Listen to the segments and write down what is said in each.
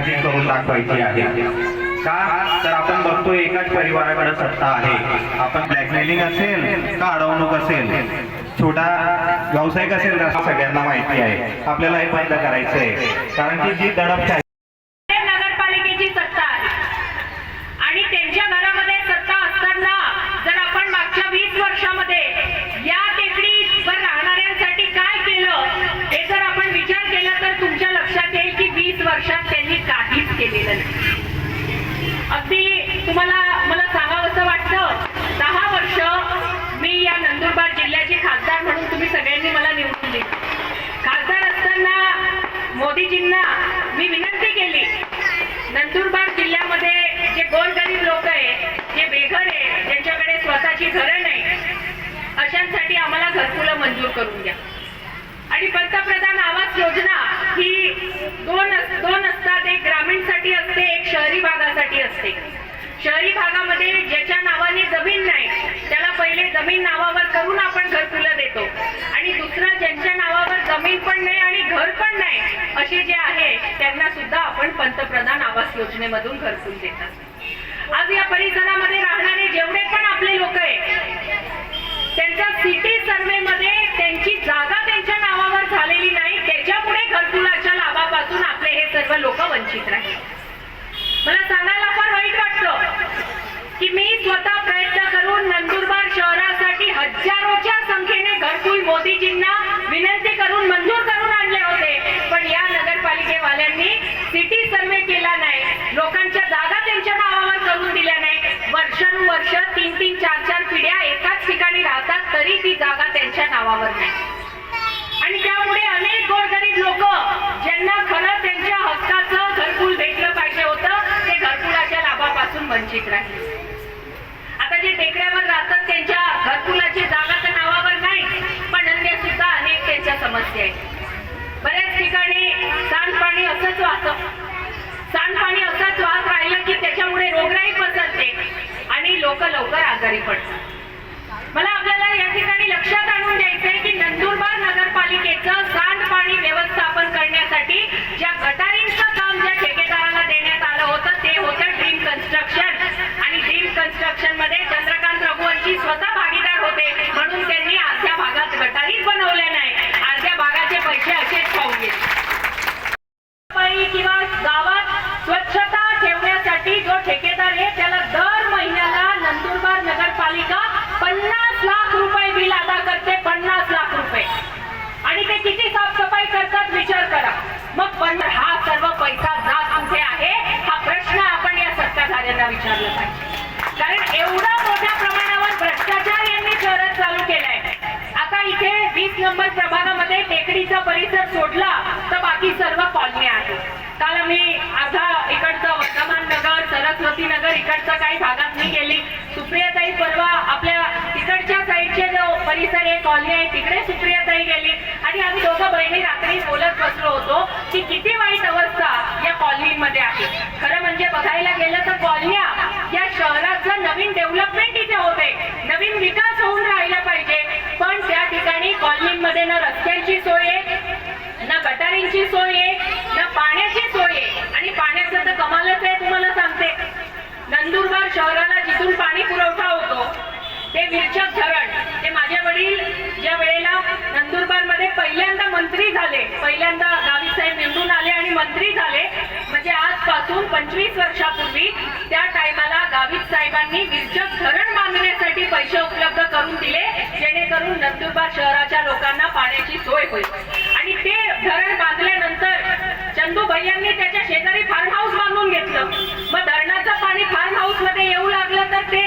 करून दाखवायची आहे. का? तर आपण बघतोय एकाच परिवाराकडे सत्ता आहे. आपण ब्लॅकमेलिंग असेल का अडवणूक असेल? छोटा व्यावसायिक असेल सगळ्यांना माहिती आहे. आपल्याला हे बंद करायचं आहे कारण की जी दडपशाही नगरपालिकेची सत्ता आहे आणि त्यांच्या घरामध्ये सत्ता असताना जर आपण मागच्या वीस वर्षामध्ये या टेकडीवर राहणाऱ्यांसाठी काय केलं हे जर आपण विचार केला तर तुमच्या लक्षात येईल की वीस वर्षात त्यांनी काहीच केलेलं नाही अगदी तुम्हाला मला सांगावंसं वाटतं दहा वर्ष मी या नंदुरबार जिल्ह्याची खासदार म्हणून तुम्ही सगळ्यांनी मला निवडून दिली. खासदार असताना मोदीजींना मी विनंती केली नंदुरबार जिल्ह्यामध्ये जे गोरगरीब लोक आहे जे बेघर आहे ज्यांच्याकडे स्वतःची घरं नाही अशांसाठी आम्हाला घरकुलं मंजूर करून द्या. आणि पंतप्रधान आवास योजना ही दोन शहरी भागामध्ये ज्याच्या नावाने जमीन नाही त्याला पहिले जमीन नावावर करून आपण घरकुलं देतो. आणि दुसरं ज्यांच्या नावावर जमीन पण नाही आणि घर पण नाही असे जे आहे त्यांना सुद्धा आपण पंतप्रधान आवास योजनेमधून घरकुल देतात. आज या परिसरामध्ये राहणारे जेवढे पण आपले लोक आहे त्यांच्या सिटी सर्वे मध्ये त्यांची जागा त्यांच्या नावावर झालेली नाही त्याच्यामुळे घरकुलाच्या लाभापासून आपले हे सर्व लोक वंचित राहिले. मला सांगायला फार वाईट वाटतं की मी स्वतः प्रयत्न करून नंदुरबार शहरासाठी हजारोच्या संख्येने घरकुल मोदीजींना विनंती करून मंजूर करून आणले होते पण या नगरपालिकेवाल्यांनी सिटी सर्वे केला नाही. लोकांच्या जागा त्यांच्या नावावर करून दिल्या नाही. वर्षानुवर्ष तीन तीन चार चार पिढ्या एकाच ठिकाणी राहतात तरी ती जागा त्यांच्या नावावर नाही. आणि त्यामुळे अनेक गोरगरीब लोक ज्यांना खरं त्यांच्या हक्काचं घरकुल भेटलं पाहिजे होतं ते घरकुलाच्या लाभापासून वंचित राहिले. आता जे टेकड्यावर राहतात त्यांच्या घरकुलाची जागा तर नावावर नाही पण अन्य सुद्धा अनेक त्यांच्या समस्या आहेत. बऱ्याच ठिकाणी सांडपाणी असंच वाहतं. सांडपाणी असंच वाहत राहिलं की त्याच्यामुळे रोगराई पसरते आणि लोक लवकर आजारी पडतात. मला आपल्याला या ठिकाणी लक्षात आणून द्यायचंय की नंदुरबार नगरपालिकेचं सांडपाणी व्यवस्थापन करण्यासाठी ज्या गटारींचं काय करतात विचार करा. मग पण हा सर्व पैसा जात कुठे आहे हा प्रश्न आपण या सत्ताधाऱ्यांना विचारला पाहिजे. कारण एवढा मोठ्या प्रमाणावर भ्रष्टाचार यांनी शहरात चालू केलाय. आता इथे वीस नंबर प्रभागामध्ये टेकडीचा परिसर सोडला तर बाकी सर्व कॉलनी आहे काल आम्ही अर्धा इकडचं वर्धमान नगर सरस्वती नगर इकडचं काही भागात मी गेली. परिसर आहे कॉलनी आहे तिकडे सुप्रियाताई गेली. आणि आम्ही दोघं बहिणी रात्री बोलत बसलो होतो की किती वाईट अवस्था या कॉलनीमध्ये आहे. खरं म्हणजे बघायला गेलं तर कॉलन्या या शहराचं नवीन डेव्हलपमेंट इथे होते. नवीन विकास होऊन राहिला पाहिजे. पण त्या ठिकाणी कॉलनीमध्ये ना रस्त्यांची सोय आहे ना गटारींची सोय आहे ना पाण्याची सोय आहे. आणि पाण्याचं तर कमालच आहे तुम्हाला सांगते. नंदुरबार शहराला जिथून पाणी पुरवठा होतो ते विरचक धरण. माझे वडील ज्या वेळेला नंदुरबारमध्ये पहिल्यांदा मंत्री झाले पहिल्यांदा गावी साहेब निवडून आले आणि मंत्री झाले म्हणजे आजपासून पंचवीस वर्षापूर्वी त्या टायमाला गावित साहेबांनी विरचक धरण बांधण्यासाठी पैसे उपलब्ध करून दिले जेणेकरून नंदुरबार शहराच्या लोकांना पाण्याची सोय होईल. आणि ते धरण बांधल्यानंतर चंदू भैयांनी त्याच्या शेजारी फार्म हाऊस बांधून घेतलं. मग धरणाचं पाणी फार्म हाऊसमध्ये येऊ लागलं तर ते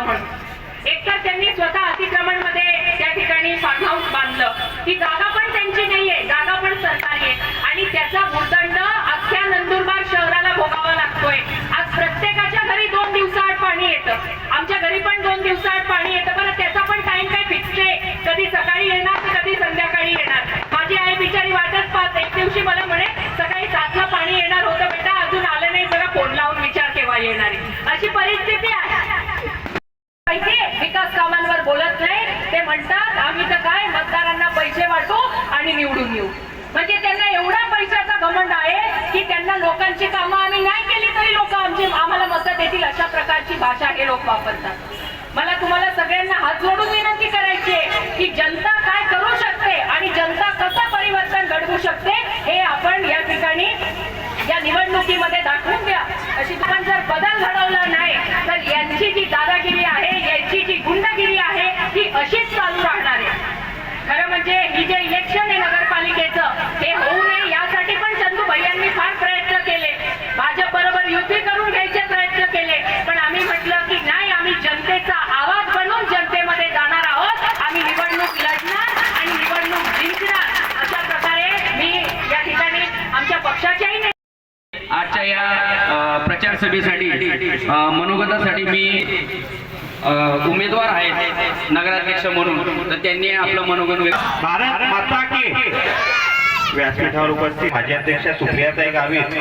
पाणी घुसतं म्हणून. एकतर त्यांनी स्वतः अतिक्रमणमध्ये त्या ठिकाणी फार्म हाऊस बांधलं. ती जागा पण त्यांची नाहीये जागा पण सरकारी आहे. आणि त्याचा मुद्दा आम्ही निवडून येऊ. म्हणजे त्यांना एवढा पैशाचा घमंड आहे की त्यांना लोकांची कामं आम्ही नाही केली तरी लोक आमची आम्हाला मदत देतील अशा प्रकारची भाषा हे लोक वापरतात. मला तुम्हाला सगळ्यांना हात जोडून विनंती करायची आहे की जनता काय करू शकते आणि जनता कसं परिवर्तन घडवू शकते हे आपण या ठिकाणी या निवडणुकीमध्ये दाखवून द्या. अशी पण जर बदल घडवला नाही तर यांची जी दादागिरी आहे यांची जी गुंडगिरी आहे ती अशीच चालू राहणार आहे. खरं म्हणजे ही जे महापालिकेचं हे ते होऊ नये यासाठी पण चंदू भैयांनी फार प्रयत्न केले. भाजप बरोबर युती करून घ्यायचे प्रयत्न केले. पण आम्ही म्हटलं की नाही आम्ही जनतेचा आवाज बनून जनतेमध्ये जाणार आहोत. आम्ही निवडणूक लढणार आणि निवडणूक जिंकणार. अशा प्रकारे मी या ठिकाणी आमच्या पक्षाच्याही आजच्या या प्रचार सभेसाठी मनोगतासाठी मी उमेदवार आहेत नगराध्यक्ष म्हणून. तर त्यांनी आपलं मनोगत भारत माता की व्यासपीठावर उपस्थित माजी अध्यक्ष सुप्रियाताई गावित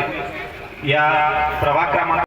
या प्रभाग क्रमांक